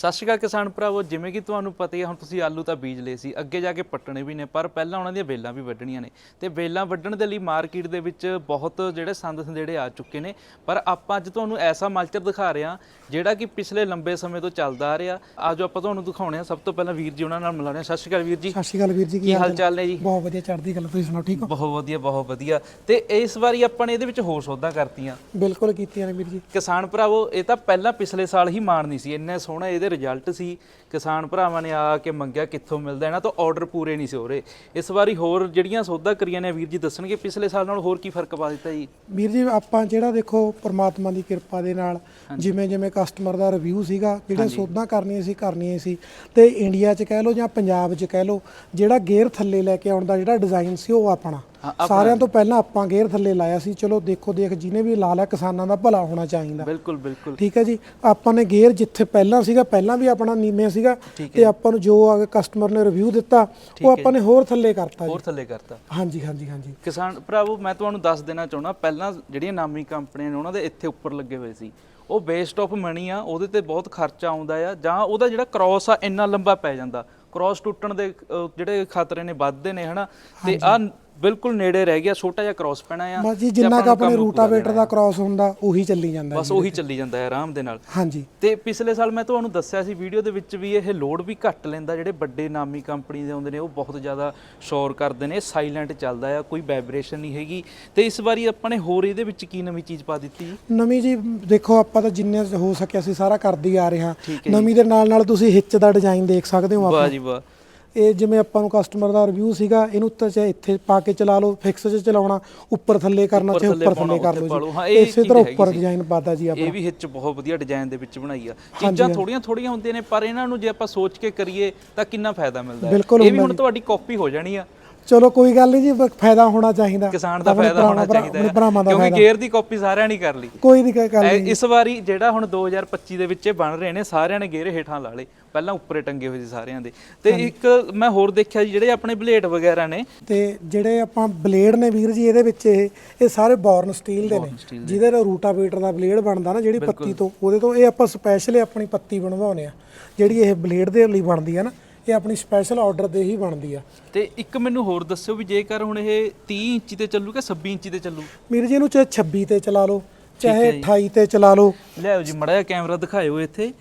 ਸਤਿ ਸ਼੍ਰੀ ਅਕਾਲ ਕਿਸਾਨ ਭਰਾਵੋ ਜਿਵੇਂ ਕਿ ਤੁਹਾਨੂੰ ਪਤਾ ਹੀ ਹੈ ਹੁਣ ਤੁਸੀਂ ਆਲੂ ਤਾਂ ਬੀਜ ਲਏ ਸੀ ਅੱਗੇ ਜਾ ਕੇ ਪੱਟਣੇ ਵੀ ਨੇ ਪਰ ਪਹਿਲਾਂ ਉਹਨਾਂ ਦੀਆਂ ਵੇਲਾਂ ਵੀ ਵੱਢਣੀਆਂ ਨੇ। ਤੇ ਵੇਲਾਂ ਵੱਢਣ ਦੇ ਲਈ ਮਾਰਕੀਟ ਦੇ ਵਿੱਚ ਬਹੁਤ ਜਿਹੜੇ ਸੰਦ ਸੰਦੇੜੇ ਆ ਚੁੱਕੇ ਨੇ ਪਰ ਆਪਾਂ ਅੱਜ ਤੁਹਾਨੂੰ ਐਸਾ ਮਲਚਰ ਦਿਖਾ ਰਹੇ ਹਾਂ ਜਿਹੜਾ ਕਿ ਪਿਛਲੇ ਲੰਬੇ ਸਮੇਂ ਤੋਂ ਚੱਲਦਾ ਆ ਰਿਹਾ। ਆਜੋ ਆਪਾਂ ਤੁਹਾਨੂੰ ਦਿਖਾਉਣੇ ਆ ਸਭ ਤੋਂ ਪਹਿਲਾਂ ਵੀਰ ਜੀ ਉਹਨਾਂ ਨਾਲ ਮਿਲਾਉਣੇ ਆ ਸਤਿ ਸ਼੍ਰੀ ਅਕਾਲ ਵੀਰ ਜੀ। ਸਤਿ ਸ਼੍ਰੀ ਅਕਾਲ ਵੀਰ ਜੀ ਕੀ ਹਾਲ ਚਾਲ ਨੇ ਜੀ? ਬਹੁਤ ਵਧੀਆ ਚੜ੍ਹਦੀ ਗੱਲ ਤੁਸੀਂ ਸੁਣਾਓ ਠੀਕ ਹੋ? ਬਹੁਤ ਵਧੀਆ ਬਹੁਤ ਵਧੀਆ। ਤੇ ਇਸ ਵਾਰੀ ਆਪਾਂ ਨੇ ਇਹਦੇ ਵਿੱਚ ਹੋਰ ਸੌਦਾ ਕਰਤੀਆਂ। ਬਿਲਕੁਲ ਕੀਤੀਆਂ ਨੇ ਵੀਰ ਜੀ। ਕਿਸਾਨ ਭਰਾਵੋ ਇਹ ਤਾਂ ਪਹਿਲਾਂ ਪਿਛਲੇ ਸਾਲ ਹੀ ਮਾਰਨੀ ਸੀ ਇੰਨੇ ਸੋਹਣਾ ਇਹਦੇ ਰਿਜ਼ਲਟ ਸੀ ਕਿਸਾਨ ਭਰਾਵਾਂ ਨੇ ਆ ਕੇ ਮੰਗਿਆ ਕਿੱਥੋਂ ਮਿਲਦਾ ਇਹਨਾਂ ਤੋਂ ਆਰਡਰ ਪੂਰੇ ਨਹੀਂ ਸੀ ਹੋ ਰਹੇ। ਇਸ ਵਾਰੀ ਹੋਰ ਜਿਹੜੀਆਂ ਸੌਦਾ ਕਰੀਆਂ ਨੇ ਵੀਰ ਜੀ ਦੱਸਣਗੇ ਪਿਛਲੇ ਸਾਲ ਨਾਲ ਹੋਰ ਕੀ ਫ਼ਰਕ ਪਾ ਦਿੱਤਾ ਜੀ? ਵੀਰ ਜੀ ਆਪਾਂ ਜਿਹੜਾ ਦੇਖੋ ਪ੍ਰਮਾਤਮਾ ਦੀ ਕਿਰਪਾ ਦੇ ਨਾਲ ਜਿਵੇਂ ਜਿਵੇਂ ਕਸਟਮਰ ਦਾ ਰਿਵਿਊ ਸੀਗਾ ਜਿਹੜੇ ਸੋਧਾਂ ਕਰਨੀਆਂ ਸੀ ਕਰਨੀਆਂ ਸੀ। ਤੇ ਇੰਡੀਆ 'ਚ ਕਹਿ ਲਓ ਜਾਂ ਪੰਜਾਬ 'ਚ ਕਹਿ ਲਓ ਜਿਹੜਾ ਗੇਅਰ ਥੱਲੇ ਲੈ ਕੇ ਆਉਣ ਦਾ ਜਿਹੜਾ ਡਿਜ਼ਾਈਨ ਸੀ ਉਹ ਆਪਣਾ। ਸਾਰਿਆਂ ਤੋਂ ਪਹਿਲਾਂ ਆਪਾਂ ਗੇਅਰ ਥੱਲੇ ਲਾਇਆ ਸੀ। ਚਲੋ ਦੇਖੋ ਦੇਖ ਜਿਹਨੇ ਵੀ ਲਾ ਲਿਆ ਕਿਸਾਨਾਂ ਦਾ ਭਲਾ ਹੋਣਾ ਚਾਹੀਦਾ। ਬਿਲਕੁਲ ਬਿਲਕੁਲ। ਠੀਕ ਹੈ ਜੀ? ਆਪਾਂ ਨੇ ਗੇਅਰ ਜਿੱਥੇ ਪਹਿਲਾਂ ਸੀਗਾ ਪਹਿਲਾਂ ਵੀ ਆਪਣਾ ਨੀਵੇਂ ਸੀਗਾ ਤੇ ਆਪਾਂ ਨੂੰ ਜੋ ਆ ਕਸਟਮਰ ਨੇ ਰਿਵਿਊ ਦਿੱਤਾ ਉਹ ਆਪਾਂ ਨੇ ਹੋਰ ਥੱਲੇ ਕਰਤਾ ਜੀ। ਹੋਰ ਥੱਲੇ ਕਰਤਾ। ਹਾਂਜੀ ਹਾਂਜੀ ਹਾਂਜੀ। ਕਿਸਾਨ ਭਰਾਵੋ ਮੈਂ ਤੁਹਾਨੂੰ ਦੱਸ ਦੇਣਾ ਚਾਹੁੰਦਾ ਪਹਿਲਾਂ ਜਿਹੜੀਆਂ ਨਾਮੀ ਕੰਪਨੀਆਂ ਨੇ ਉਹਨਾਂ ਦੇ ਇੱਥੇ ਉੱਪਰ ਲੱਗੇ ਹੋਏ ਸੀ। ਉਹ ਵੇਸਟ ਆਫ ਮਨੀ ਆ ਉਹਦੇ ਤੇ ਬਹੁਤ ਖਰਚਾ ਆਉਂਦਾ ਆ ਜਾਂ ਉਹਦਾ ਜਿਹੜਾ ਕ੍ਰਾਸ ਆ ਇੰਨਾ ਲੰਬਾ ਪੈ ਜਾਂਦਾ। ਕ੍ਰਾਸ ਟੁੱਟਣ ਦੇ ਜਿਹੜੇ ਖਤਰੇ ਨੇ ਵੱਧਦੇ ਨੇ ਹਨਾ? ਤੇ ਆ ਬਿਲਕੁਲ ਨੇੜੇ ਰਹਿ ਗਿਆ ਛੋਟਾ ਜਿਹਾ ਕ੍ਰਾਸ ਪੈਣਾ ਆ ਬਸ ਜੀ ਜਿੰਨਾ ਕੁ ਆਪਣੇ ਰੂਟਾਵੇਟਰ ਦਾ ਕ੍ਰਾਸ ਹੁੰਦਾ ਉਹੀ ਚੱਲੀ ਜਾਂਦਾ ਬਸ ਉਹੀ ਚੱਲੀ ਜਾਂਦਾ ਹੈ ਆਰਾਮ ਦੇ ਨਾਲ। ਹਾਂਜੀ। ਤੇ ਪਿਛਲੇ ਸਾਲ ਮੈਂ ਤੁਹਾਨੂੰ ਦੱਸਿਆ ਸੀ ਵੀਡੀਓ ਦੇ ਵਿੱਚ ਵੀ ਇਹ ਲੋਡ ਵੀ ਘੱਟ ਲੈਂਦਾ ਜਿਹੜੇ ਵੱਡੇ ਨਾਮੀ ਕੰਪਨੀ ਦੇ ਹੁੰਦੇ ਨੇ ਉਹ ਬਹੁਤ ਜ਼ਿਆਦਾ ਸ਼ੋਰ ਕਰਦੇ ਨੇ ਸਾਇਲੈਂਟ ਚੱਲਦਾ ਆ ਕੋਈ ਵਾਈਬ੍ਰੇਸ਼ਨ ਨਹੀਂ ਹੈਗੀ। ਤੇ ਇਸ ਵਾਰੀ ਆਪਾਂ ਨੇ ਹੋਰ ਇਹਦੇ ਵਿੱਚ ਕੀ ਨਵੀਂ ਚੀਜ਼ ਪਾ ਦਿੱਤੀ? ਨਵੀਂ ਜੀ ਦੇਖੋ ਆਪਾਂ ਤਾਂ ਜਿੰਨੇ ਹੋ ਸਕਿਆ ਸੀ ਸਾਰਾ ਕਰਦੇ ਆ ਰਹੇ ਹਾਂ। ਨਵੀਂ ਦੇ ਨਾਲ ਨਾਲ ਤੁਸੀਂ ਹਿੱਚ ਦਾ ਡਿਜ਼ਾਈਨ ਦੇਖ ਸਕਦੇ ਹੋ ਵਾਹ ਆਪਾਂ। ਜੀ ਵਾਹ। ਇਹ ਜਿਵੇਂ ਆਪਾਂ ਨੂੰ ਕਸਟਮਰ ਦਾ ਰਿਵਿਊ ਸੀਗਾ ਇਹਨੂੰ ਤਾਂ ਚਾਹੇ ਇੱਥੇ ਪਾ ਕੇ ਚਲਾ ਲਓ ਫਿਕਸ 'ਚ ਚਲਾਉਣਾ ਉੱਪਰ ਥੱਲੇ ਕਰਨਾ ਚਾਹੇ ਉੱਪਰ ਥੱਲੇ ਕਰ ਲਓ। ਜੀ। ਇਸੇ ਤਰ੍ਹਾਂ ਉੱਪਰ। ਡਿਜ਼ਾਈਨ ਪਾਦਾ ਜੀ ਆਪਾਂ। ਇਹ ਵੀ ਹਿੱਚ ਬਹੁਤ ਵਧੀਆ ਡਿਜ਼ਾਈਨ ਦੇ ਵਿੱਚ ਬਣਾਈ ਆ। ਚੀਜ਼ਾਂ ਥੋੜੀਆਂ ਥੋੜੀਆਂ ਹੁੰਦੀਆਂ ਨੇ ਪਰ ਇਹਨਾਂ ਨੂੰ ਜੇ ਆਪਾਂ ਸੋਚ ਕੇ ਕਰੀਏ ਤਾਂ ਕਿੰਨਾ ਫਾਇਦਾ ਮਿਲਦਾ ਹੈ। ਇਹ ਵੀ ਹੁਣ ਤੁਹਾਡੀ ਕਾਪੀ ਹੋ ਜਾਣੀ ਆ। ਚਲੋ ਕੋਈ ਗੱਲ ਨਹੀਂ ਜੀ ਫਾਇਦਾ ਹੋਣਾ ਚਾਹੀਦਾ। ਕਿਸਾਨ ਦਾ ਆਪਣੇ ਫਾਇਦਾ ਹੋਣਾ ਭਰਾਵਾਂ- ਚਾਹੀਦਾ ਆਪਣੇ ਭਰਾਵਾਂ ਦਾ ਕਿਉਂਕਿ ਗੇਅਰ ਦੀ ਕਾਪੀ ਸਾਰਿਆਂ ਨੇ ਕਰ ਲਈ। ਕੋਈ ਨਹੀਂ ਗੱਲ ਇਹ ਇਸ ਵਾਰੀ ਜਿਹੜਾ ਹੁਣ 2025 ਦੇ ਵਿੱਚ ਇਹ ਬਣ ਰਹੇ ਨੇ ਸਾਰਿਆਂ ਨੇ ਗੇਰੇ ਹੇਠਾਂ ਲਾ ਲਏ। ਪਹਿਲਾਂ ਉੱਪਰੇ ਟੰਗੇ ਹੋਏ ਸੀ ਸਾਰਿਆਂ ਦੇ। ਤੇ ਇੱਕ ਮੈਂ ਹੋਰ ਦੇਖਿਆ ਜੀ ਜਿਹੜੇ ਆਪਣੇ ਬਲੇਡ ਵਗੈਰਾ ਨੇ। ਤੇ ਜਿਹੜੇ ਆਪਾਂ ਬਲੇਡ ਨੇ ਵੀਰ ਜੀ ਇਹਦੇ ਵਿੱਚ ਇਹ ਇਹ ਸਾਰੇ ਬੌਰਨ ਸਟੀਲ ਦੇ ਨੇ। ਜਿਹਦੇ ਨਾਲ ਰੂਟਾਵੇਟਰ ਦਾ ਬਲੇਡ ਬਣਦਾ ਨਾ ਜਿਹੜੀ ਪੱਤੀ ਤੋਂ ਉਹਦੇ ਤੋਂ ਇਹ ਆਪਾਂ ਸਪੈਸ਼ਲੀ ਆਪਣੀ ਪੱਤੀ ਬਣਵਾਉਂਦੇ ਆ ਜਿਹੜੀ ਇਹ ਬਲੇਡ ਦੇ ਲਈ ਬਣਦੀ ਆ ਨਾ ਇਹ ਆਪਣੀ ਸਪੈਸ਼ਲ ਆਰਡਰ ਦੇ ਹੀ ਬਣਦੀ ਆ। ਤੇ ਇੱਕ ਮੈਨੂੰ ਹੋਰ ਦੱਸਿਓ ਵੀ ਜੇਕਰ ਹੁਣ ਇਹ 30 ਇੰਚੀ ਤੇ ਚੱਲੂ ਕਿ 26 ਇੰਚੀ ਤੇ ਚੱਲੂ? ਵੀਰ ਜੀ ਇਹਨੂੰ ਚਾਹੇ 26 ਤੇ ਚਲਾ ਲਓ ਚਾਹੇ 28 ਤੇ ਚਲਾ ਲਓ। ਲਿਆਓ ਜੀ ਮੜਾ ਜਿਹਾ ਕੈਮਰਾ ਦਿਖਾਇਓ ਇੱਥੇ।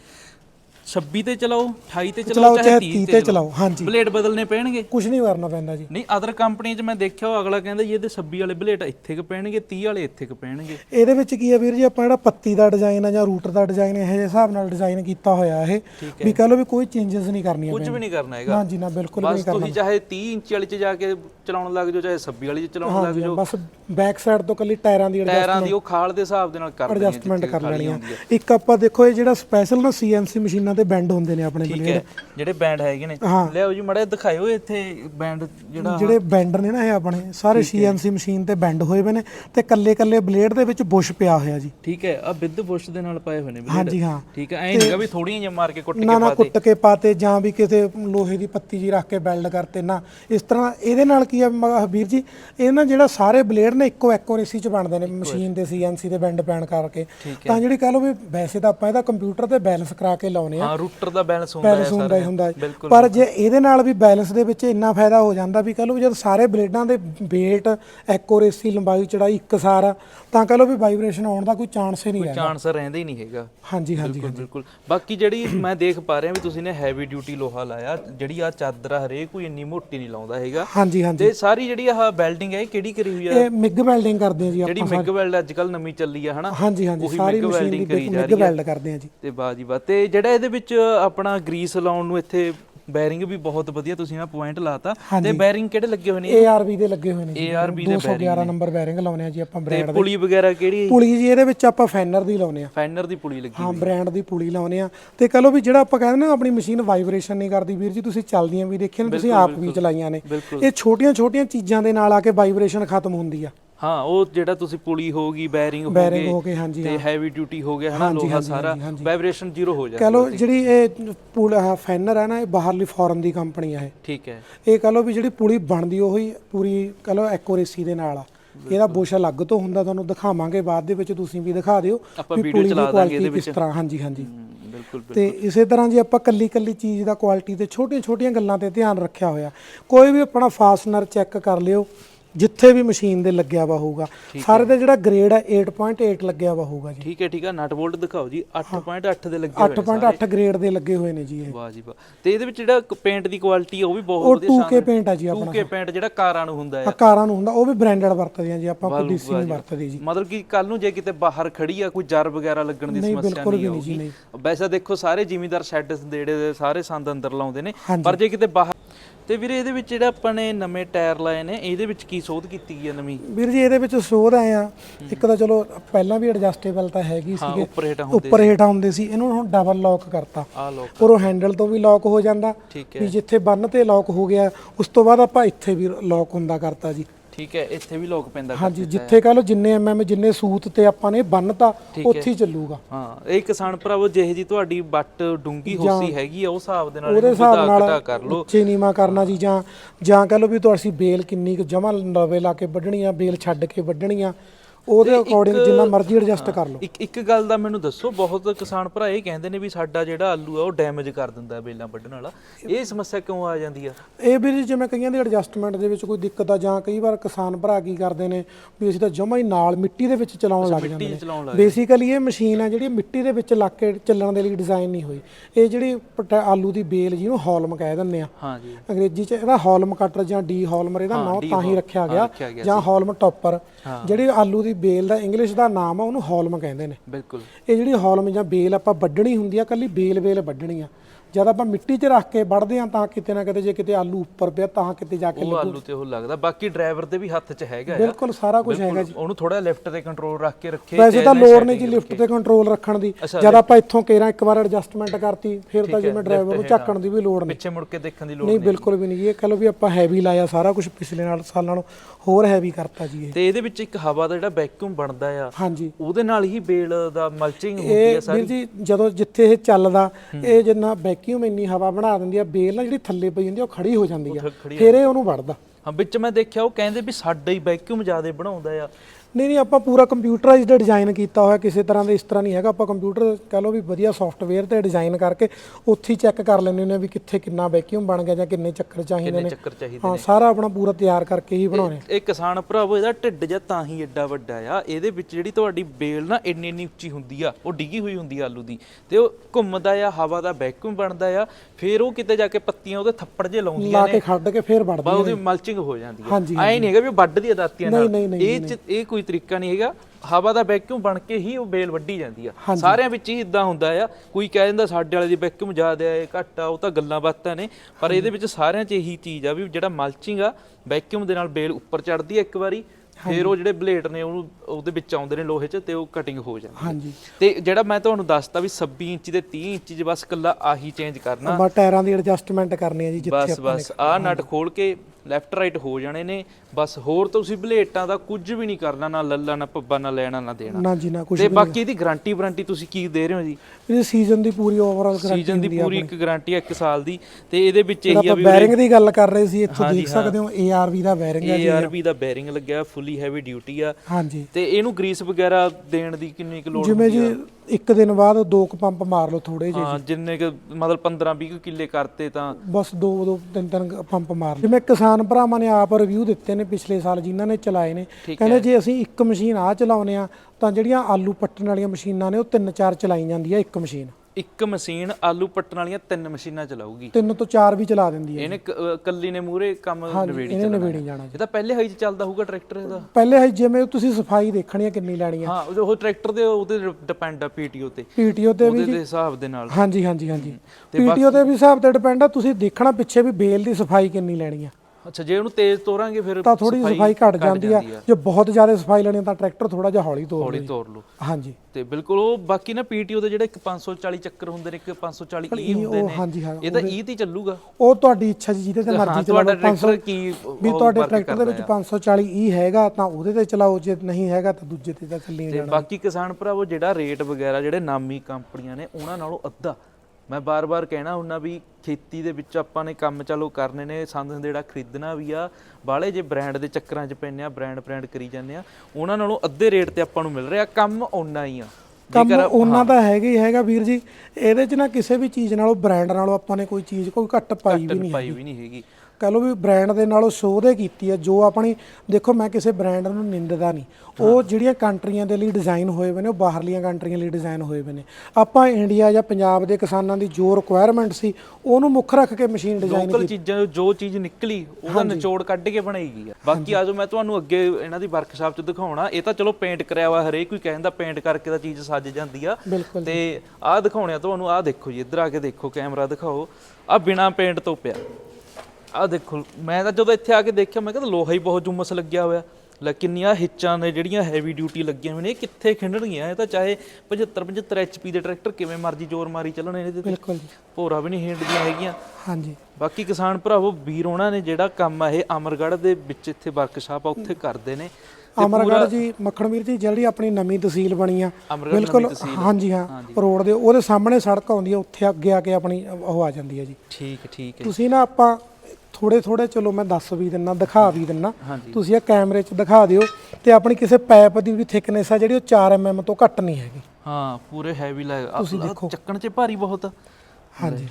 26 ਤੇ ਚਲਾਓ 28 ਤੇ ਚਲਾਓ ਚਾਹੇ ਚਾਹੇ 30 30 ਤੇ ਚਲਾਓ। ਹਾਂਜੀ। ਬਲੇਡ ਬਦਲਨੇ ਪੈਣਗੇ। ਕੁਝ ਨਹੀਂ ਕਰਨਾ ਪੈਂਦਾ ਜੀ। ਨਹੀਂ ਅਦਰ ਕੰਪਨੀ 'ਚ ਮੈਂ ਦੇਖਿਆ ਉਹ ਅਗਲਾ ਕਹਿੰਦਾ ਜੀ ਇਹਦੇ 26 ਵਾਲੇ ਬਲੇਡ ਇੱਥੇ ਕ ਪੈਣਗੇ 30 ਵਾਲੇ ਇੱਥੇ ਕ ਪੈਣਗੇ। ਇਹਦੇ ਵਿੱਚ ਕੀ ਆ ਵੀਰ ਜੀ ਆਪਾਂ ਜਿਹੜਾ ਪੱਤੀ ਦਾ ਡਿਜ਼ਾਈਨ ਆ ਜਾਂ ਰੂਟਰ ਦਾ ਡਿਜ਼ਾਈਨ ਇਹੋ ਜਿਹੇ ਹਿਸਾਬ ਨਾਲ ਡਿਜ਼ਾਈਨ ਕੀਤਾ ਹੋਇਆ ਇਹ। ਵੀ ਕਹ ਲਓ ਵੀ ਕੋਈ ਚੇਂਜਸ ਨਹੀਂ ਕਰਨੀਆਂ ਕੁਝ ਵੀ ਨਹੀਂ ਕਰਨਾ ਹੈਗਾ। ਹਾਂਜੀ ਨਾ ਬਿਲਕੁਲ ਵੀ ਬਸ ਤੁਸੀਂ ਚਾਹੇ 30 ਇੰਚ ਵਾਲੀ 'ਚ ਜਾ ਕੇ ਚਲਾਉਣ ਲੱਗ ਜਾਓ ਚਾਹੇ 26 ਵਾਲੀ 'ਚ ਚਲਾਉਣ ਲੱਗ ਜਾਓ। ਬਸ ਬੈਕ ਸਾਈਡ ਤੋਂ ਕੱਲੀ ਟਾਇਰਾਂ ਦੀ ਟਾਇਰਾਂ ਦੀ ਉਹ ਖਾਲ ਦੇ ਹਿਸਾਬ ਦੇ ਨਾਲ ਕਰ ਦਿੰਦੇ ਐਡਜਸਟਮੈਂਟ ਕਰ ਲੈਣੀ ਆ। ਇੱਕ ਆਪਾਂ ਦੇਖੋ ਇਹ ਜਿਹੜਾ ਸਪੈਸ਼ਲ ਨਾ ਸੀਐਨਸੀ ਮਸ਼ੀਨਾਂ ਤੇ ਬੈਂਡ ਹੁੰਦੇ ਨੇ ਆਪਣੇ ਬਲੇਡ। ਜਿਹੜੇ ਬੈਂਡ ਹੈਗੇ ਨੇ। ਲਿਆਓ ਜੀ ਮੜਾ ਦਿਖਾਇਓ ਇੱਥੇ ਬੈਂਡ ਜਿਹੜਾ ਜਿਹੜੇ ਬੈਂਡਰ ਨੇ ਨਾ ਇਹ ਆਪਣੇ ਸਾਰੇ ਸੀਐਨਸੀ ਮਸ਼ੀਨ ਤੇ ਬੈਂਡ ਹੋਏ ਹੋਏ ਨੇ ਤੇ ਕੱਲੇ ਕੱਲੇ ਬਲੇਡ ਦੇ ਵਿੱਚ ਬੁਸ਼ ਪਿਆ ਹੋਇਆ ਜੀ। ਠੀਕ ਹੈ ਆ ਵਿਦ ਬੁਸ਼ ਦੇ ਨਾਲ ਪਾਏ ਹੋਏ ਨੇ ਬਲੇਡ। ਹਾਂਜੀ ਹਾਂ। ਠੀਕ ਹੈ ਐਂ ਨਹੀਂਗਾ ਵੀ ਥੋੜੀਆਂ ਜਿਹੀਆਂ ਮਾਰ ਕੇ ਕੁੱਟ ਕੇ ਨਾ ਨਾ ਦੇ ਕੁੱਟ ਕੇ ਪਾਤੇ ਜਾਂ ਵੀ ਕਿਸੇ ਲੋਹੇ ਦੀ ਪੱਤੀ ਜੀ ਰੱਖ ਕੇ ਵੈਲਡ ਕਰਤੇ ਨਾ। ਇਸ ਤਰ੍ਹਾਂ ਇਹਦੇ ਨਾਲ ਕੀ ਆ ਮ- ਵੀਰ ਜੀ ਇਹ ਨਾ ਜਿਹੜਾ ਸਾਰੇ ਬਲੇਡ ਨੇ ਇੱਕੋ ਐਕੂਰੇਸੀ ਚ ਬਣਦੇ ਨੇ ਮਸ਼ੀਨ ਦੇ ਸੀਐਨਸੀ ਦੇ ਬੈਂਡ ਪੈਣ ਕਰਕੇ। ਤਾਂ ਜਿਹੜੀ ਕਹ ਲਓ ਵੀ ਵੈਸੇ ਤਾਂ ਆਪਾਂ ਇਹਦਾ ਕੰਪਿਊਟਰ ਤੇ ਬੈਲੈਂਸ ਕਰਾ ਕੇ ਲਾਉਨੇ ਆ। ਹਾਂ ਰੂਟਰ ਦਾ ਬੈਲੈਂਸ ਹੁੰਦਾ ਬੈਲੈਂਸ ਹੈ ਹੁੰਦਾ ਹੀ ਹੁੰਦਾ ਹੈ। ਬਿਲਕੁਲ ਪਰ ਜੇ ਇਹਦੇ ਨਾਲ ਵੀ ਬੈਲੈਂਸ ਦੇ ਵਿੱਚ ਇੰਨਾ ਫਾਇਦਾ ਹੋ ਜਾਂਦਾ ਵੀ ਕਹ ਲਓ ਵੀ ਜਦ ਸਾਰੇ ਬਲੇਡਾਂ ਦੇ weight ਐਕੂਰੇਸੀ ਲੰਬਾਈ ਚੜਾਈ ਇੱਕਸਾਰ ਆ ਤਾਂ ਕਹ ਲਓ ਵੀ ਵਾਈਬ੍ਰੇਸ਼ਨ ਆਉਣ ਦਾ ਕੋਈ ਚਾਂਸ ਹੀ ਨਹੀਂ ਹੈ ਚਾਂਸ ਰਹਿੰਦਾ ਹੀ ਨਹੀਂ ਹੈਗਾ। ਹਾਂਜੀ ਹਾਂਜੀ ਬਿਲਕੁਲ ਬਿਲਕੁਲ। ਬਾਕੀ ਜਿਹੜੀ ਮੈਂ ਦੇਖ ਪਾ ਰਿਹਾ ਵੀ ਤੁਸੀਂ ਨੇ ਹੈਵੀ ਡਿਊਟੀ ਲੋਹਾ ਲਾਇਆ ਜਿਹੜੀ ਆ ਚਾਦਰ ਆ ਹਰੇਕ ਕੋਈ ਇੰਨੀ ਮੋਟੀ ਨਹੀਂ ਲਾਉਂਦਾ ਹੈਗਾ। ਹਾਂਜੀ ਹਾਂਜੀ ਤੇ ਸਾਰੀ ਜਿਹੜੀ ਆਹ ਵੈਲਡਿੰਗ ਹੈ ਇਹ ਕਿਹੜੀ ਕਰੀ ਹੋਈ ਆ? ਇਹ ਮਿਗ ਵੈਲਡਿੰਗ ਕਰਦੇ ਆ ਜੀ ਆਪਾਂ ਜਿਹੜੀ ਮਿਗ ਵੈਲਡ ਅੱਜ ਕੱਲ ਨਵੀਂ ਚੱਲੀ ਆ ਹਨਾ? ਹਾਂਜੀ ਹਾਂਜੀ ਉਹੀ ਸਾਰੀ MIG ਮਸ਼ੀਨ ਦੀ ਕਰੀ ਜਾ ਮਿਗ ਰਹੀ। ਵੈਲਡ ਕਰਦੇ ਆ ਜੀ। ਤੇ ਬਾਜੀ ਬਾ ਤੇ ਜਿਹੜਾ ਇਹਦੇ ਵਿੱਚ ਆਪਣਾ ਗਰੀਸ ਲਾਉਣ ਨੂੰ ਇੱਥੇ ਬੈਰਿੰਗ ਵੀ ਬਹੁਤ ਵਧੀਆ ਤੁਸੀਂ ਨਾ ਪੁਆਇੰਟ ਲਾਤਾ। ਤੇ ਬੈਰਿੰਗ ਕਿਹੜੇ ਲੱਗੇ ਹੋਏ ਨੇ? ARB ਦੇ ਲੱਗੇ ਹੋਏ ਨੇ ਜੀ। ARB ਦੇ 211 ਨੰਬਰ ਬੈਰਿੰਗ ਲਾਉਨੇ ਆ ਜੀ ਆਪਾਂ ਬ੍ਰਾਂਡ ਪੁਲੀ ਵਗੈਰਾ ਕਿਹੜੀ? ਪੁਲੀ ਜੀ ਇਹਦੇ ਵਿੱਚ ਆਪਾਂ ਫੈਨਰ ਦੀ ਲਾਉਨੇ ਆ। ਫੈਨਰ ਦੀ ਪੁਲੀ ਲੱਗੀ ਹਾਂ ਬ੍ਰਾਂਡ ਦੀ ਪੁਲੀ ਲਾਉਨੇ ਆ। ਤੇ ਕਹ ਲਓ ਵੀ ਜਿਹੜਾ ਆਪਾਂ ਕਹਿੰਦੇ ਨਾ ਆਪਣੀ ਮਸ਼ੀਨ ਵਾਈਬ੍ਰੇਸ਼ਨ ਨਹੀਂ ਕਰਦੀ ਵੀਰ ਜੀ ਤੁਸੀਂ ਚੱਲਦੀਆਂ ਵੀ ਦੇਖੀਆਂ ਨੇ ਤੁਸੀਂ ਆਪ ਵੀ ਚਲਾਈਆਂ ਨੇ। ਇਹ ਛੋਟੀਆਂ ਛੋਟੀਆਂ ਚੀਜ਼ਾਂ ਦੇ ਨਾਲ ਆ ਕੇ ਵਾਈਬ੍ਰੇਸ਼ਨ ਖਤਮ ਹੁੰਦੀ ਆ। ਹਾਂ ਉਹ ਜਿਹੜਾ ਤੁਸੀਂ ਪੁਲੀ ਹੋਗੀ ਬੈਰਿੰਗ ਹੋ ਬੈਰਿੰਗ ਹੋ ਕੇ ਹਾਂਜੀ ਤੇ ਹੈਵੀ ਡਿਊਟੀ ਹੋ ਗਿਆ ਹਨਾ ਲੋਹਾ ਸਾਰਾ ਵਾਈਬ੍ਰੇਸ਼ਨ ਜ਼ੀਰੋ ਹੋ ਜਾਂਦਾ ਕਹ ਲਓ ਜਿਹੜੀ ਇਹ ਪੁਲ ਆ ਫੈਨਰ ਹੈ ਨਾ ਇਹ ਬਾਹਰਲੀ ਫੋਰਨ ਦੀ ਕੰਪਨੀ ਆ ਇਹ। ਠੀਕ ਹੈ। ਇਹ ਕਹ ਲਓ ਵੀ ਜਿਹੜੀ ਪੁਲੀ ਬਣਦੀ ਉਹੀ ਪੂਰੀ ਕਹ ਲਓ ਐਕੂਰੇਸੀ ਦੇ ਨਾਲ ਆ। ਇਹਦਾ ਬੁਸ਼ ਅਲੱਗ ਤੋਂ ਹੁੰਦਾ ਤੁਹਾਨੂੰ ਦਿਖਾਵਾਂਗੇ ਬਾਅਦ ਦੇ ਵਿੱਚ ਤੁਸੀਂ ਵੀ ਦਿਖਾ ਦਿਓ ਆਪਾਂ ਵੀ video ਪੁਲੀ ਦੀ ਚਲਾ ਦਾਂਗੇ ਇਹਦੇ ਕਿਸ ਵਿੱਚ। ਤਰ੍ਹਾਂ ਹਾਂਜੀ ਹਾਂਜੀ। ਬਿਲਕੁਲ ਬਿਲਕੁਲ ਤੇ ਇਸੇ ਤਰ੍ਹਾਂ ਜੇ ਆਪਾਂ ਕੱਲੀ ਕੱਲੀ ਚੀਜ਼ ਦਾ ਕੁਆਲਿਟੀ ਤੇ ਛੋਟੀਆਂ ਛੋਟੀਆਂ ਗੱਲਾਂ ਤੇ ਧਿਆਨ ਰੱਖਿਆ ਹੋਇਆ ਕੋਈ ਵੀ ਆਪਣਾ ਫਾਸਟਨਰ ਚੈੱਕ ਕਰ ਲਿਓ ਜਿੱਥੇ ਵੀ ਮਸ਼ੀਨ ਦੇ ਲੱਗਿਆ ਵਾ ਹੋਊਗਾ। ਸਾਰੇ ਦਾ ਜਿਹੜਾ ਗ੍ਰੇਡ ਹੈ 8.8 ਲੱਗਿਆ ਵਾ ਹੋਊਗਾ ਜੀ। ਠੀਕ ਹੈ ਠੀਕ ਹੈ ਨਟ ਬੋਲਟ ਦਿਖਾਓ ਜੀ। 8.8 ਦੇ ਲੱਗੇ ਹੋਏ ਨੇ 8.8 ਗ੍ਰੇਡ ਦੇ ਲੱਗੇ ਹੋਏ ਨੇ ਜੀ ਇਹ। ਵਾਹ ਜੀ ਵਾਹ। ਤੇ ਇਹਦੇ ਵਿੱਚ ਜਿਹੜਾ ਪੇਂਟ ਦੀ ਕੁਆਲਿਟੀ ਹੈ ਉਹ ਵੀ ਬਹੁਤ ਉਹ ਵਧੀਆ 2K ਪੇਂਟ ਆ ਜੀ ਆਪਣਾ। 2K ਪੇਂਟ ਜਿਹੜਾ ਕਾਰਾਂ ਨੂੰ ਹੁੰਦਾ ਹੈ ਕਾਰਾਂ ਨੂੰ ਹੁੰਦਾ ਉਹ ਵੀ ਬ੍ਰਾਂਡਡ ਵਰਤਦੇ ਆ ਜੀ ਆਪਾਂ ਕੋਈ ਡੀਸੀ ਨਹੀਂ ਵਰਤਦੇ ਜੀ। ਮਤਲਬ ਕਿ ਕੱਲ ਨੂੰ ਜੇ ਕਿਤੇ ਬਾਹਰ ਖੜੀ ਆ ਕੋਈ ਜਰ ਵਗੈਰਾ ਲੱਗਣ ਦੀ ਨਹੀਂ, ਸਮੱਸਿਆ ਬਿਲਕੁਲ ਨਹੀਂ ਵੀ ਨਹੀਂ ਜੀ, ਆਊਗੀ। ਵੈਸੇ ਦੇਖੋ ਸਾਰੇ ਜ਼ਿਮੀਂਦਾਰ ਸ਼ੈੱਡ ਨੇੜੇ ਦੇ ਸਾਰੇ ਸੰਦ ਅੰਦਰ ਲਾਉਂਦੇ ਨੇ। ਪਰ ਜੇ ਕਿਤੇ ਬਾਹਰ ਤੇ ਵੀਰੇ ਇਹਦੇ ਵਿੱਚ ਜਿਹੜਾ ਆਪਾਂ ਨੇ ਨਵੇਂ ਟਾਇਰ ਲਾਏ ਨੇ ਇਹਦੇ ਵਿੱਚ ਕੀ ਸੋਧ ਕੀਤੀ ਗਈ ਹੈ ਨਵੀਂ? ਵੀਰ ਜੀ ਇਹਦੇ ਵਿੱਚ ਸੋਧ ਆਏ ਆ। ਇੱਕ ਤਾਂ ਚਲੋ ਪਹਿਲਾਂ ਵੀ ਐਡਜਸਟੇਬਲ ਤਾਂ ਹੈਗੀ ਹਾਂ ਸੀਗੇ। ਉੱਪਰ ਹੇਠਾਂ ਹੁੰਦੇ ਉੱਪਰ ਹੇਠਾਂ ਹੁੰਦੇ ਸੀ। ਇਹਨੂੰ ਹੁਣ ਡਬਲ ਲੌਕ ਕਰਤਾ। ਆ ਔਰ ਉਹ ਹੈਂਡਲ ਤੋਂ ਵੀ ਲੌਕ ਹੋ ਜਾਂਦਾ। ਠੀਕ ਵੀ ਜਿੱਥੇ ਬੰਨ ਤੇ ਲੌਕ ਹੋ ਗਿਆ ਉਸ ਤੋਂ ਬਾਅਦ ਆਪਾਂ ਇੱਥੇ ਵੀ ਲੌਕ ਹੁੰਦਾ ਕਰਤਾ ਜੀ। ਠੀਕ ਹੈ ਇੱਥੇ ਵੀ ਲੋਕ ਪੈਂਦਾ ਹਾਂਜੀ। ਜਿੱਥੇ ਕਹ ਲਓ ਜਿੰਨੇ ਐਮਐਮ ਜਿੰਨੇ ਸੂਤ ਤੇ ਆਪਾਂ ਨੇ ਬੰਨਤਾ ਉੱਥੇ ਹੀ ਚੱਲੂਗਾ। ਹਾਂ ਇਹ ਕਿਸਾਨ ਭਰਾਵੋ ਜਿਹੇ ਜੀ ਤੁਹਾਡੀ ਬੱਟ ਡੂੰਗੀ ਹੋਸੀ ਹੈਗੀ ਆ ਉਸ ਹਿਸਾਬ ਦੇ ਨਾਲ ਉਹਦੇ ਹਿਸਾਬ ਨਾਲ ਕਰ ਲਓ। ਉੱਚੇ ਨੀਵਾ ਕਰਨਾ ਜੀ ਜਾਂ ਜਾਂ ਕਹ ਲਓ ਵੀ ਤੁਹਾਡੀ ਬੇਲ ਕਿੰਨੀ ਕੁ ਜਮਾ ਲਵੇ ਲਾ ਕੇ ਵੱਢਣੀ ਆ ਬੇਲ ਛੱਡ ਕੇ ਵੱਢਣੀ ਆ ਉਹਦੇ ਅਕੋਰਡਿੰਗ ਜਿੰਨਾ ਮਰਜ਼ੀ ਐਡਜਸਟ ਕਰ ਲਓ। ਇੱਕ ਇੱਕ ਗੱਲ ਦਾ ਮੈਨੂੰ ਦੱਸੋ ਬਹੁਤ ਕਿਸਾਨ ਭਰਾ ਇਹ ਕਹਿੰਦੇ ਨੇ ਵੀ ਸਾਡਾ ਜਿਹੜਾ ਆਲੂ ਆ ਉਹ ਡੈਮੇਜ ਕਰ ਦਿੰਦਾ ਬੇਲਾਂ ਵੱਢਣ ਵਾਲਾ। ਇਹ ਸਮੱਸਿਆ ਕਿਉਂ ਆ ਜਾਂਦੀ ਆ? ਇਹ ਵੀ ਜਿਵੇਂ ਕਈਆਂ ਦੇ ਐਡਜਸਟਮੈਂਟ ਦੇ ਵਿੱਚ ਕੋਈ ਦਿੱਕਤ ਆ ਜਾਂ ਕਈ ਵਾਰ ਕਿਸਾਨ ਭਰਾ ਕੀ ਕਰਦੇ ਨੇ ਵੀ ਅਸੀਂ ਤਾਂ ਜਮਾ ਹੀ ਨਾਲ ਮਿੱਟੀ ਦੇ ਵਿੱਚ ਚਲਾਉਣ ਲੱਗ ਜਾਂਦੇ ਨੇ। ਬੇਸਿਕਲੀ ਇਹ ਮਸ਼ੀਨ ਆ ਜਿਹੜੀ ਮਿੱਟੀ ਦੇ ਵਿੱਚ ਲੱਗ ਕੇ ਚੱਲਣ ਦੇ ਲਈ ਡਿਜ਼ਾਈਨ ਨਹੀਂ ਹੋਈ। ਇਹ ਜਿਹੜੀ ਆਲੂ ਦੀ ਬੇਲ ਜਿਹਨੂੰ ਹੌਲਮ ਕਹਿ ਦਿੰਦੇ ਆ। ਅੰਗਰੇਜ਼ੀ ਚ ਇਹਦਾ ਹੌਲਮ ਕਟਰ ਜਾਂ ਡੀ ਹੌਲਮਰ ਇਹਦਾ ਨਾਮ ਤਾਂ ਹੀ ਰੱਖਿਆ ਗਿਆ ਜਾਂ ਹੌਲਮ ਟੌਪਰ। ਜਿਹੜੀ ਆਲੂ ਦੀ ਬੇਲ ਦਾ ਇੰਗਲਿਸ਼ ਦਾ ਨਾਮ ਆ ਉਹਨੂੰ ਹੌਲਮ ਕਹਿੰਦੇ ਨੇ। ਬਿਲਕੁਲ। ਇਹ ਜਿਹੜੀ ਹੌਲਮ ਜਾਂ ਬੇਲ ਆਪਾਂ ਵੱਢਣੀ ਹੁੰਦੀ ਆ ਕੱਲੀ ਬੇਲ ਬੇਲ ਵੱਢਣੀ ਆ। ਜਦ ਆਪਾਂ ਮਿੱਟੀ 'ਚ ਰੱਖ ਕੇ ਵੱਢਦੇ ਆ ਤਾਂ ਕਿਤੇ ਨਾ ਕਿਤੇ ਜੇ ਕਿਤੇ ਆਲੂ ਉੱਪਰ ਪਿਆ ਤਾਂ ਕਿਤੇ ਜਾ ਕੇ ਉਹ ਆਲੂ ਤੇ ਉਹ ਲੱਗਦਾ। ਬਾਕੀ ਡਰਾਈਵਰ ਦੇ ਵੀ ਹੱਥ 'ਚ ਹੈਗਾ ਆ। ਬਿਲਕੁਲ ਸਾਰਾ ਕੁਝ ਹੈਗਾ ਜੀ। ਉਹਨੂੰ ਥੋੜਾ ਲਿਫਟ ਤੇ ਕੰਟਰੋਲ ਰੱਖ ਕੇ ਰੱਖੇ ਵੈਸੇ ਤੇ ਲੋੜ ਨਹੀਂ ਜੀ ਲਿਫਟ ਤੇ ਕੰਟਰੋਲ ਰੱਖਣ ਦੀ। ਜਦ ਆਪਾਂ ਇੱਥੋਂ ਕੇਰਾਂ ਇੱਕ ਵਾਰ ਐਡਜਸਟਮੈਂਟ ਕਰਤੀ ਫਿਰ ਤਾਂ ਜਿਵੇਂ ਡਰਾਈਵਰ ਨੂੰ ਝਾਕਣ ਦੀ ਵੀ ਲੋੜ ਨਹੀਂ। ਪਿੱਛੇ ਮੁੜ ਕੇ ਦੇਖਣ ਦੀ ਲੋੜ ਨਹੀਂ ਬਿਲਕੁਲ ਵੀ ਨਹੀਂ ਇਹ ਕਹ ਲਓ ਵੀ ਆਪਾਂ ਹੈਵੀ ਲਾਇਆ ਸਾਰਾ ਕੁਝ ਪਿਛਲੇ ਨਾਲ ਸਾਲ ਨਾਲੋਂ ਹੋਰ ਹੈਵੀ ਕਰਤਾ ਜੀ ਇਹ। ਤੇ ਇਹਦੇ ਵਿੱਚ ਇੱਕ ਹਵਾ ਦਾ ਜਿਹੜਾ ਵੈਕਿਊਮ ਬਣਦਾ ਆ ਹਾਂਜੀ। ਉਹਦੇ ਨਾਲ ਹੀ ਬੇਲ ਦਾ ਮਲਚਿੰਗ ਹੁੰਦੀ ਆ ਸਾਰੀ। ਜੀ ਜਦੋਂ ਜਿੱਥੇ ਇਹ ਚੱਲਦਾ ਇਹ ਜਿੰਨਾ ਵੈਕਿਊਮ ਇੰਨੀ ਹਵਾ ਬਣਾ ਦਿੰਦੀ ਆ? ਬੇਲ ਨਾ ਜਿਹੜੀ ਥੱਲੇ ਪਈ ਹੁੰਦੀ ਆ ਉਹ ਖੜੀ ਹੋ ਜਾਂਦੀ ਆ। ਖੜੀ ਫਿਰ ਇਹ ਉਹਨੂੰ ਵੜਦਾ। ਹਾਂ ਵਿੱਚ ਮੈਂ ਦੇਖਿਆ ਉਹ ਕਹਿੰਦੇ ਵੀ ਸਾਡਾ ਹੀ ਵੈਕਿਊਮ ਜ਼ਿਆਦਾ ਬਣਾਉਂਦਾ ਆ। ਨਹੀਂ ਨਹੀਂ ਆਪਾਂ ਪੂਰਾ ਕੰਪਿਊਟਰਾਈਜ਼ਡ ਡਿਜ਼ਾਈਨ ਕੀਤਾ ਹੋਇਆ ਕਿਸੇ ਤਰ੍ਹਾਂ ਦਾ ਇਸ ਤਰ੍ਹਾਂ ਨਹੀਂ ਹੈਗਾ। ਆਪਾਂ ਕੰਪਿਊਟਰ ਕਹ ਲਓ ਵੀ ਵਧੀਆ ਸੌਫਟਵੇਅਰ ਤੇ ਡਿਜ਼ਾਈਨ ਕਰਕੇ ਉੱਥੇ ਚੈੱਕ ਕਰ ਲੈਂਦੇ ਹੁੰਦੇ ਆ ਵੀ ਕਿੱਥੇ ਕਿੰਨਾ ਵੈਕਿਊਮ ਬਣ ਗਿਆ ਜਾਂ ਕਿੰਨੇ ਚੱਕਰ ਚਾਹੀਦੇ ਨੇ। ਚੱਕਰ ਚਾਹੀਦੇ ਹਾਂ ਸਾਰਾ ਆਪਣਾ ਪੂਰਾ ਤਿਆਰ ਕਰਕੇ ਹੀ ਬਣਾਉਣੇ ਇਹ ਕਿਸਾਨ ਭਰਾਵੋ ਇਹਦਾ ਢਿੱਡ ਜਾਂ ਤਾਂ ਹੀ ਐਡਾ ਵੱਡਾ ਆ। ਇਹਦੇ ਵਿੱਚ ਜਿਹੜੀ ਤੁਹਾਡੀ ਬੇਲ ਨਾ ਇੰਨੀ ਇੰਨੀ ਉੱਚੀ ਹੁੰਦੀ ਆ ਉਹ ਡਿੱਗੀ ਹੋਈ ਹੁੰਦੀ ਆ ਆਲੂ ਦੀ। ਤੇ ਉਹ ਘੁੰਮਦਾ ਆ ਹਵਾ ਦਾ ਵੈਕਿਊਮ ਬਣਦਾ ਆ ਫਿਰ ਉਹ ਕਿਤੇ ਜਾ ਕੇ ਪੱਤੀਆਂ ਉਹਦੇ ਥੱਪੜ ਜੇ ਲਾਉਂਦੀਆਂ ਲਾ ਨੇ। ਕੇ ਖੱਡ ਕੇ ਫੇਰ ਵੜਦਾ ਬਾ ਉਹਦੀ ਮਲਚਿੰਗ ਹੋ ਜਾਂਦੀ ਹਾਂਜੀ, ਐ ਨਹੀਂ ਹੈਗਾ ਵੀ ਵੱਢ ਦੀ ਦਾਤੀਆਂ ਨਾਲ। ਇਹ ਇਹ ਕੋਈ ਤਰੀਕਾ ਨਹੀਂ ਹੈਗਾ। ਹਵਾ ਦਾ ਵੈਕਿਊਮ ਬਣ ਕੇ ਹੀ ਉਹ ਬੇਲ ਵੱਢੀ ਜਾਂਦੀ ਆ। ਸਾਰਿਆਂ ਵਿੱਚ ਹੀ ਇਦਾਂ ਹੁੰਦਾ ਆ। ਕੋਈ ਕਹਿ ਦਿੰਦਾ ਸਾਡੇ ਵਾਲੇ ਦੀ ਵੈਕਿਊਮ ਜ਼ਿਆਦਾ ਹੈ ਘੱਟ ਆ ਉਹ ਤਾਂ ਗੱਲਾਂ ਬਾਤਾਂ ਨੇ। ਪਰ ਇਹਦੇ ਵਿੱਚ ਸਾਰਿਆਂ 'ਚ ਇਹੀ ਚੀਜ਼ ਆ ਵੀ ਜਿਹੜਾ ਮਲਚਿੰਗ ਆ ਵੈਕਿਊਮ ਦੇ ਨਾਲ ਬੇਲ ਉੱਪਰ ਚੜਦੀ ਆ ਇੱਕ ਵਾਰੀ ਫਿਰ ਉਹ ਜਿਹੜੇ ਬਲੇਡ ਨੇ ਉਹਨੂੰ ਉਹਦੇ ਵਿੱਚ ਆਉਂਦੇ ਨੇ ਲੋਹੇ 'ਚ ਤੇ ਉਹ ਕਟਿੰਗ ਹੋ ਜਾਂਦੀ। ਹਾਂਜੀ। ਤੇ ਜਿਹੜਾ ਮੈਂ ਤੁਹਾਨੂੰ ਦੱਸਤਾ ਵੀ 26 ਇੰਚ ਤੇ 30 ਇੰਚ 'ਚ ਬਸ ਕੱਲਾ ਆਹੀ ਚੇਂਜ ਕਰਨਾ। ਆਪਾਂ ਟਾਇਰਾਂ ਦੀ ਐਡਜਸਟਮੈਂਟ ਕਰਨੀ ਹੈ ਜੀ ਜਿੱਥੇ ਬਸ ਬਸ। ਆਹ ਨਟ ਖੋਲ ਕੇ ਲੈਫਟ ਰਾਈਟ ਹੋ ਜਾਣੇ ਨੇ। ਬਸ ਹੋਰ ਤੁਸੀਂ ਬਲੇਟਾਂ ਦਾ ਕੁਝ ਵੀ ਨਹੀਂ ਕਰਨਾ ਨਾ ਲੱਲਾ ਨਾ ਪੱਬਾ ਨਾ ਲੈਣਾ ਨਾ ਦੇਣਾ। ਨਾ ਜੀ ਨਾ ਕੁਝ ਤੇ ਬਾਕੀ ਇਹਦੀ ਗਾਰੰਟੀ ਵਾਰੰਟੀ ਤੁਸੀਂ ਕੀ ਦੇ ਰਹੇ ਹੋ ਜੀ? ਇਹ ਸੀਜ਼ਨ ਦੀ ਪੂਰੀ ਓਵਰਆਲ ਗਾਰੰਟੀ ਸੀਜ਼ਨ ਦੀ ਪੂਰੀ ਇੱਕ ਗਾਰੰਟੀ ਹੈ 1 ਸਾਲ ਦੀ। ਤੇ ਇਹਦੇ ਵਿੱਚ ਇਹੀ ਆ ਵੀ ਬੈਰਿੰਗ ਦੀ ਗੱਲ ਕਰ ਰਹੇ ਸੀ ਇੱਥੋਂ ਦੇਖ ਸਕਦੇ ਹੋ। ARV ਦਾ ਬੈਰਿੰਗ ਹੈ ਜੀ ARB ਦਾ ਬੈਰਿੰਗ ਲੱਗਿਆ ਫੁੱਲੀ ਹੈਵੀ ਡਿਊਟੀ ਆ। ਹਾਂਜੀ। ਤੇ ਇਹਨੂੰ ਗਰੀਸ ਵਗੈਰਾ ਦੇਣ ਦੀ ਕਿੰਨੀ ਕੁ ਲੋੜ ਜਿਵੇਂ ਜੀ ਇੱਕ ਦਿਨ ਬਾਅਦ ਦੋ ਕੁ ਪੰਪ ਮਾਰ ਲਓ ਥੋੜੇ ਜਿਹੇ ਹਾਂ ਜਿੰਨੇ ਕੁ ਮਤਲਬ 15 20 ਕਿੱਲੇ ਕਰਤੇ ਤਾਂ। ਬਸ ਦੋ ਦੋ ਤਿੰਨ ਤਿੰਨ ਪੰਪ ਮਾਰ ਲਓ। ਜਿਵੇਂ ਕਿਸਾਨ ਭਰਾਵਾਂ ਨੇ ਆਪ ਰਿਵਿਊ ਦਿੱਤੇ ਨੇ ਪਿਛਲੇ ਸਾਲ ਜਿਨ੍ਹਾਂ ਨੇ ਚਲਾਏ ਨੇ। ਕਹਿੰਦੇ ਜੇ ਅਸੀਂ ਇੱਕ ਮਸ਼ੀਨ ਆ ਚਲਾਉਨੇ ਆ ਤਾਂ ਜਿਹੜੀਆਂ ਆਲੂ ਪੱਟਣ ਵਾਲੀਆਂ ਮਸ਼ੀਨਾਂ ਨੇ ਉਹ ਤਿੰਨ ਚਾਰ ਚਲਾਈ ਜਾਂਦੀ ਆ ਇੱਕ ਮਸ਼ੀਨ। ਇੱਕ ਮਸ਼ੀਨ ਆਲੂ ਪੱਟਣ ਵਾਲੀਆਂ ਤਿੰਨ ਮਸ਼ੀਨਾਂ ਚਲਾਊਗੀ। ਤਿੰਨ ਤੋਂ ਚਾਰ ਵੀ ਚਲਾ ਦਿੰਦੀ ਹੈ ਇਹਨੇ ਕ- ਕੱਲੀ ਨੇ ਮੂਰੇ ਕੰਮ ਨਵੇੜੀ ਇਹਨੇ ਨਵੇੜੀ ਜਾਣਾ ਜੀ। ਇਹ ਤਾਂ ਪਹਿਲੇ ਹਾਈ 'ਚ ਚੱਲਦਾ ਹੋਊਗਾ ਟਰੈਕਟਰ ਇਹਦਾ। ਪਹਿਲੇ ਹੈ ਜਿਵੇਂ ਤੁਸੀਂ ਸਫ਼ਾਈ ਦੇਖਣੀ ਆ ਕਿੰਨੀ ਲੈਣੀ ਆ ਹਾਂ ਉਹ- ਉਹ ਟਰੈਕਟਰ ਦੇ ਉਹਦੇ ਡਿਪੈਂਡ ਆ ਪੀਟੀਓ ਤੇ। ਪੀਟੀਓ ਤੇ ਵੀ ਉਹਦੇ ਦੇ ਹਿਸਾਬ ਦੇ ਨਾਲ। ਹਾਂਜੀ ਹਾਂਜੀ ਹਾਂਜੀ। ਪੀਟੀਓ ਤੇ ਵੀ ਹਿਸਾਬ ਤੇ ਡਿਪੈਂਡ ਆ ਤੁਸੀਂ ਦੇਖਣਾ ਪਿੱਛੇ ਵੀ ਬੇਲ ਦੀ ਸਫ਼ਾਈ ਕਿੰਨੀ ਲੈਣੀ ਆ ਅੱਛਾ ਜੇ ਉਹਨੂੰ ਤੇਜ਼ ਤੋਰਾਂਗੇ ਫਿਰ ਤਾਂ ਥੋੜੀ ਸਫ਼ਾਈ ਘਟ ਜਾਂਦੀ ਆ। ਜੇ ਬਹੁਤ ਜ਼ਿਆਦਾ ਸਫ਼ਾਈ ਲੈਣੀ ਤਾਂ ਟਰੈਕਟਰ ਥੋੜਾ ਜਿਹਾ ਹੌਲੀ ਤੋਰ ਹੌਲੀ ਤੋਰ ਲਓ। ਹਾਂਜੀ। ਤੇ ਬਿਲਕੁਲ ਉਹ ਬਾਕੀ ਨਾ ਪੀਟੀਓ ਦੇ ਜਿਹੜੇ ਇੱਕ 540 ਚੱਕਰ ਹੁੰਦੇ ਨੇ ਇੱਕ 540 ਈ ਹੁੰਦੇ ਉਹ ਨੇ ਹਾਂਜੀ ਹਾਂ ਇਹ ਤਾਂ ਈ ਤੇ ਚੱਲੂਗਾ। ਉਹ ਤੁਹਾਡੀ ਇੱਛਾ ਜੀ ਜਿਹਦੇ ਤੇ ਮਰਜ਼ੀ ਚਲਾ ਤੁਹਾਡਾ ਲਓ 500 ਟਰੈਕਟਰ ਕੀ ਵੀ ਤੁਹਾਡੇ ਟਰੈਕਟਰ ਦੇ ਵਿੱਚ ਕਰਦਾ 540 ਈ ਹੈਗਾ ਤਾਂ ਉਹਦੇ ਤੇ ਚਲਾਓ ਜੇ ਨਹੀਂ ਹੈਗਾ ਤਾਂ ਦੂਜੇ ਤੇ ਤਾਂ ਚੱਲੀ ਤੇ ਬਾਕੀ ਕਿਸਾਨ ਭਰਾਵੋ ਜਿਹੜਾ ਰੇਟ ਵਗੈਰਾ ਜਿਹੜੇ ਨਾਮੀ ਕੰਪਨੀਆਂ ਨੇ ਉਹਨਾਂ ਨਾਲੋਂ ਅੱਧਾ ਮੈਂ ਬਾਰ-ਬਾਰ ਕਹਿਣਾ ਹੁੰਨਾ ਵੀ ਖੇਤੀ ਦੇ ਵਿੱਚ ਆਪਾਂ ਨੇ ਕੰਮ ਚਾਲੂ ਕਰਨੇ ਨੇ ਸੰਦ ਸੰਦੇੜਾ ਖਰੀਦਣਾ ਵੀ ਆ ਬਾਲੇ ਜੇ ਬ੍ਰਾਂਡ ਦੇ ਚੱਕਰਾਂ 'ਚ ਪੈਨੇ ਆ ਬ੍ਰਾਂਡ ਬ੍ਰਾਂਡ ਕਰੀ ਜਾਂਦੇ ਆ ਉਹਨਾਂ ਨਾਲੋਂ ਅੱਧੇ ਰੇਟ ਤੇ ਆਪਾਂ ਨੂੰ ਮਿਲ ਰਿਹਾ ਕੰਮ ਓਨਾ ਹੀ ਆ। ਕੰਮ ਉਹਨਾਂ ਦਾ ਹੈਗਾ ਹੀ ਹੈਗਾ ਵੀਰ ਜੀ ਇਹਦੇ 'ਚ ਨਾ ਕਿਸੇ ਵੀ ਚੀਜ਼ ਨਾਲੋਂ ਬ੍ਰਾਂਡ ਨਾਲੋਂ ਆਪਾਂ ਨੇ ਕੋਈ ਚੀਜ਼ ਕੋਈ ਘੱਟ ਪਾਈ ਵੀ ਨਹੀਂ ਪਾਈ ਵੀ ਨਹੀਂ ਹੈਗੀ। ਕਹ ਲਓ ਵੀ ਬ੍ਰਾਂਡ ਦੇ ਨਾਲੋਂ ਸੋਧੇ ਕੀਤੀ ਹੈ ਜੋ ਆਪਣੀ ਦੇਖੋ ਮੈਂ ਕਿਸੇ ਬ੍ਰਾਂਡ ਨੂੰ ਨਿੰਦਦਾ ਨਹੀਂ। ਉਹ ਜਿਹੜੀਆਂ ਕੰਟਰੀਆਂ ਦੇ ਲਈ ਡਿਜ਼ਾਈਨ ਹੋਏ ਹੋਏ ਨੇ ਉਹ ਬਾਹਰਲੀਆਂ ਕੰਟਰੀਆਂ ਲਈ ਡਿਜ਼ਾਈਨ ਹੋਏ ਹੋਏ ਨੇ। ਆਪਾਂ ਇੰਡੀਆ ਜਾਂ ਪੰਜਾਬ ਦੇ ਕਿਸਾਨਾਂ ਦੀ ਜੋ ਰਿਕੁਆਇਰਮੈਂਟ ਸੀ ਉਹਨੂੰ ਮੁੱਖ ਰੱਖ ਕੇ ਮਸ਼ੀਨ ਡਿਜ਼ਾਈਨ ਲੋਕਲ ਚੀਜ਼ਾਂ ਜੋ ਚੀਜ਼ ਨਿਕਲੀ ਉਹਦਾ ਨਿਚੋੜ ਕੱਢ ਕੇ ਬਣਾਈ ਗਈ ਆ। ਬਾਕੀ ਆਜੋ ਮੈਂ ਤੁਹਾਨੂੰ ਅੱਗੇ ਇਹਨਾਂ ਦੀ ਵਰਕਸ਼ਾਪ 'ਚ ਦਿਖਾਉਣਾ। ਇਹ ਤਾਂ ਚਲੋ ਪੇਂਟ ਕਰਿਆ ਵਾ ਹਰੇਕ ਕੋਈ ਕਹਿੰਦਾ ਪੇਂਟ ਕਰਕੇ ਤਾਂ ਚੀਜ਼ ਸੱਜ ਜਾਂਦੀ ਆ। ਤੇ ਆਹ ਦਿਖਾਉਣੇ ਆ ਤੁਹਾਨੂੰ ਆਹ ਦੇਖੋ ਜੀ ਇੱਧਰ ਆ ਕੇ ਦੇਖੋ ਕੈਮਰਾ ਦਿਖਾਓ। ਆ ਬਿਨਾ ਪੇਂਟ ਤੋਂ ਪਿਆ। ਆਹ ਦੇਖੋ ਮੈਂ ਤਾਂ ਜਦੋਂ ਇੱਥੇ ਆ ਕੇ ਦੇਖਿਆ ਮੈਂ ਕਹਿੰਦਾ ਲੋਹਾ ਹੀ ਬਹੁਤ ਜੁਮਸ ਲੱਗਿਆ ਹੋਇਆ। ਲੈ ਕਿੰਨੀਆਂ ਹਿੱਚਾਂ ਨੇ ਜਿਹੜੀਆਂ ਹੈਵੀ ਡਿਊਟੀ ਲੱਗੀਆਂ ਹੋਈਆਂ ਨੇ ਇਹ ਕਿੱਥੇ ਖਿੰਡਣਗੀਆਂ? ਇਹ ਤਾਂ ਚਾਹੇ 75 75 ਐਚਪੀ ਦੇ ਟਰੈਕਟਰ ਕਿਵੇਂ ਮਰਜ਼ੀ ਜ਼ੋਰ ਮਾਰੀ ਚੱਲਣ ਇਹਦੇ ਤੇ। ਬਿਲਕੁਲ ਜੀ। ਭੋਰਾ ਵੀ ਨਹੀਂ ਹਿੰਡਦੀਆਂ ਹੈਗੀਆਂ। ਹਾਂਜੀ। ਬਾਕੀ ਕਿਸਾਨ ਭਰਾਵੋ ਵੀਰ ਉਹਨਾਂ ਨੇ ਜਿਹੜਾ ਕੰਮ ਆ ਇਹ ਅਮਰਗੜ੍ਹ ਦੇ ਵਿੱਚ ਇੱਥੇ ਵਰਕਸ਼ਾਪ ਆ ਉੱਥੇ ਕਰਦੇ ਨੇ। ਅਮਰਗੜ੍ਹ ਜੀ ਮੱਖਣ ਵੀਰ ਜੀ ਜਿਹੜੀ ਆਪਣੀ ਨਵੀਂ ਤਹਿਸੀਲ ਬਣੀ ਆ ਅਮਰਗੜ੍ਹ ਬਿਲਕੁਲ ਤਹਿਸੀਲ। ਹਾਂਜੀ ਹਾਂ ਰੋਡ ਦੇ ਉਹਦੇ ਸਾਹਮਣੇ ਸੜਕ ਆਉਂਦੀ ਆ ਉੱਥੇ ਅੱਗੇ ਆ ਕੇ ਆਪਣੀ ਉਹ ਆ ਜਾਂਦੀ ਹੈ ਜੀ। ਠੀਕ ਠੀਕ ਹੈ ਤੁਸੀਂ ਨਾ ਆਪਾਂ ਥੋੜੇ ਥੋੜੇ ਚਲੋ ਮੈਂ ਦੱਸ ਵੀ ਦਿੰਨਾ ਦਿਖਾ ਵੀ ਦਿੰਨਾ। ਤੁਸੀਂ ਇਹ ਕੈਮਰੇ 'ਚ ਦਿਖਾ ਦਿਓ ਤੇ ਆਪਣੀ ਕਿਸੇ ਪਾਈਪ ਦੀ ਵੀ ਥਿਕਨੈਸ ਆ ਜਿਹੜੀ ਉਹ 4 mm ਤੋਂ ਘੱਟ ਨਹੀਂ ਹੈਗੀ। ਹਾਂ ਪੂਰੇ ਹੈਵੀ ਲੱਗ ਚੱਕਣ 'ਚ ਭਾਰੀ ਬਹੁਤ। ਹਾਂਜੀ।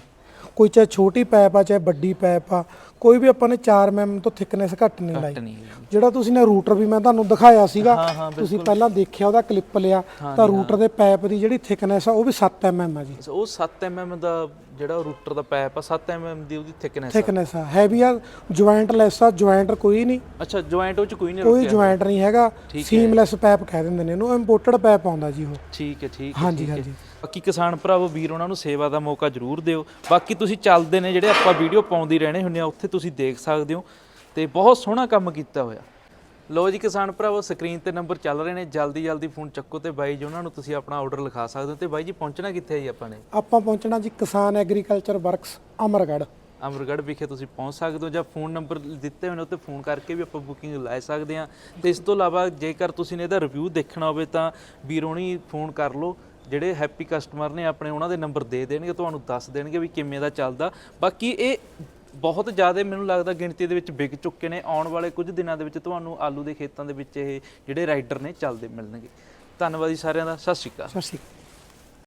ਕੋਈ ਚਾਹੇ ਛੋਟੀ ਪਾਈਪ ਆ ਚਾਹੇ ਵੱਡੀ ਪਾਈਪ ਆ ਕੋਈ ਵੀ ਆਪਾਂ ਨੇ 4 mm ਤੋਂ ਥਿਕਨੈਸ ਘੱਟ ਨਹੀਂ ਲਾਈ। ਘੱਟ ਨਹੀਂ ਹੈਗੀ। ਜਿਹੜਾ ਤੁਸੀਂ ਨੇ ਰੂਟਰ ਵੀ ਮੈਂ ਤੁਹਾਨੂੰ ਦਿਖਾਇਆ ਸੀਗਾ ਹਾਂ, ਹਾਂ, ਤੁਸੀਂ ਪਹਿਲਾਂ ਦੇਖਿਆ ਉਹਦਾ ਕਲਿੱਪ ਲਿਆ ਤਾਂ ਰੂਟਰ ਦੇ ਪਾਈਪ ਦੀ ਜਿਹੜੀ ਥਿਕਨੈਸ ਆ ਉਹ ਵੀ 7 mm ਆ ਜੀ। ਉਹ 7 mm ਦਾ ਜਿਹੜਾ ਰੂਟਰ ਦਾ ਪੈਪ ਆ 7 mm ਦੀ ਉਹਦੀ ਥਿਕਨੈਸ ਥਿਕਨੈਸ ਆ। ਹੈਵੀ ਆ ਜੁਆਇੰਟ ਲੈਸ ਆ ਜੁਆਇੰਟਰ ਕੋਈ ਨਹੀਂ। ਅੱਛਾ ਜੁਆਇੰਟ ਉਹ ਚ ਕੋਈ ਨਹੀਂ ਕੋਈ ਜੁਆਇੰਟ ਨਹੀਂ ਹੈਗਾ। ਸੀਮਲੈਸ ਪਾਈਪ ਕਹਿ ਦਿੰਦੇ ਨੇ ਇਹਨੂੰ ਇੰਪੋਰਟਡ ਪਾਈਪ ਆਉਂਦਾ ਜੀ ਉਹ। ਠੀਕ ਹੈ ਠੀਕ ਹੈ ਹਾਂਜੀ ਠੀਕ ਹੈ। ਹਾਂਜੀ। ਬਾਕੀ ਕਿਸਾਨ ਭਰਾਵੋ ਵੀਰ ਉਹਨਾਂ ਨੂੰ ਸੇਵਾ ਦਾ ਮੌਕਾ ਜ਼ਰੂਰ ਦਿਓ। ਬਾਕੀ ਤੁਸੀਂ ਚੱਲਦੇ ਨੇ ਜਿਹੜੇ ਆਪਾਂ ਵੀਡੀਓ ਪਾਉਂਦੇ ਰਹਿਣੇ ਹੁੰਦੇ ਆ ਉੱਥੇ ਤੁਸੀਂ ਦੇਖ ਸਕਦੇ ਹੋ ਤੇ ਬਹੁਤ ਸੋਹਣਾ ਕੰਮ ਕੀਤਾ ਹੋਇਆ। ਲੋ ਜੀ ਕਿਸਾਨ ਭਰਾਵੋ ਸਕਰੀਨ ਤੇ ਨੰਬਰ ਚੱਲ ਰਹੇ ਨੇ ਜਲਦੀ ਜਲਦੀ ਫੋਨ ਚੱਕੋ ਤੇ ਬਾਈ ਜੀ ਉਹਨਾਂ ਨੂੰ ਤੁਸੀਂ ਆਪਣਾ ਆਰਡਰ ਲਿਖਾ ਸਕਦੇ ਹੋ ਤੇ ਬਾਈ ਜੀ ਪਹੁੰਚਣਾ ਕਿੱਥੇ ਹੈ ਜੀ ਆਪਾਂ ਨੇ? ਆਪਾਂ ਪਹੁੰਚਣਾ ਜੀ ਕਿਸਾਨ ਐਗਰੀਕਲਚਰ ਵਰਕਸ ਅਮਰਗੜ੍ਹ। ਅਮਰਗੜ੍ਹ ਵਿਖੇ ਤੁਸੀਂ ਪਹੁੰਚ ਸਕਦੇ ਹੋ ਜਾਂ ਫੋਨ ਨੰਬਰ ਦਿੱਤੇ ਹੋਏ ਨੇ ਉੱਤੇ ਫੋਨ ਕਰਕੇ ਵੀ ਆਪਾਂ ਬੁਕਿੰਗ ਲੈ ਸਕਦੇ ਹਾਂ। ਤੇ ਇਸ ਤੋਂ ਇਲਾਵਾ ਜੇਕਰ ਤੁਸੀਂ ਨੇ ਇਹਦਾ ਰਿਵਿਊ ਦੇਖਣਾ ਹੋਵੇ ਤਾਂ ਵੀਰੋਣੀ ਫੋਨ ਕਰ ਲਓ। ਜਿਹੜੇ ਹੈਪੀ ਕਸਟਮਰ ਨੇ ਆਪਣੇ ਉਹਨਾਂ ਦੇ ਨੰਬਰ ਦੇ ਦੇਣਗੇ, ਤੁਹਾਨੂੰ ਦੱਸ ਦੇਣਗੇ ਵੀ ਕਿਵੇਂ ਦਾ ਚੱਲਦਾ। ਬਾਕੀ ਇਹ ਬਹੁਤ ਜ਼ਿਆਦਾ ਮੈਨੂੰ ਲੱਗਦਾ ਗਿਣਤੀ ਦੇ ਵਿੱਚ ਵਿਕ ਚੁੱਕੇ ਨੇ। ਆਉਣ ਵਾਲੇ ਕੁਝ ਦਿਨਾਂ ਦੇ ਵਿੱਚ ਤੁਹਾਨੂੰ ਆਲੂ ਦੇ ਖੇਤਾਂ ਦੇ ਵਿੱਚ ਇਹ ਜਿਹੜੇ ਰਾਈਡਰ ਨੇ ਚੱਲਦੇ ਮਿਲਣਗੇ। ਧੰਨਵਾਦ ਜੀ ਸਾਰਿਆਂ ਦਾ। ਸਤਿ ਸ਼੍ਰੀ ਅਕਾਲ। ਸਤਿ ਸ਼੍ਰੀ ਅਕਾਲ।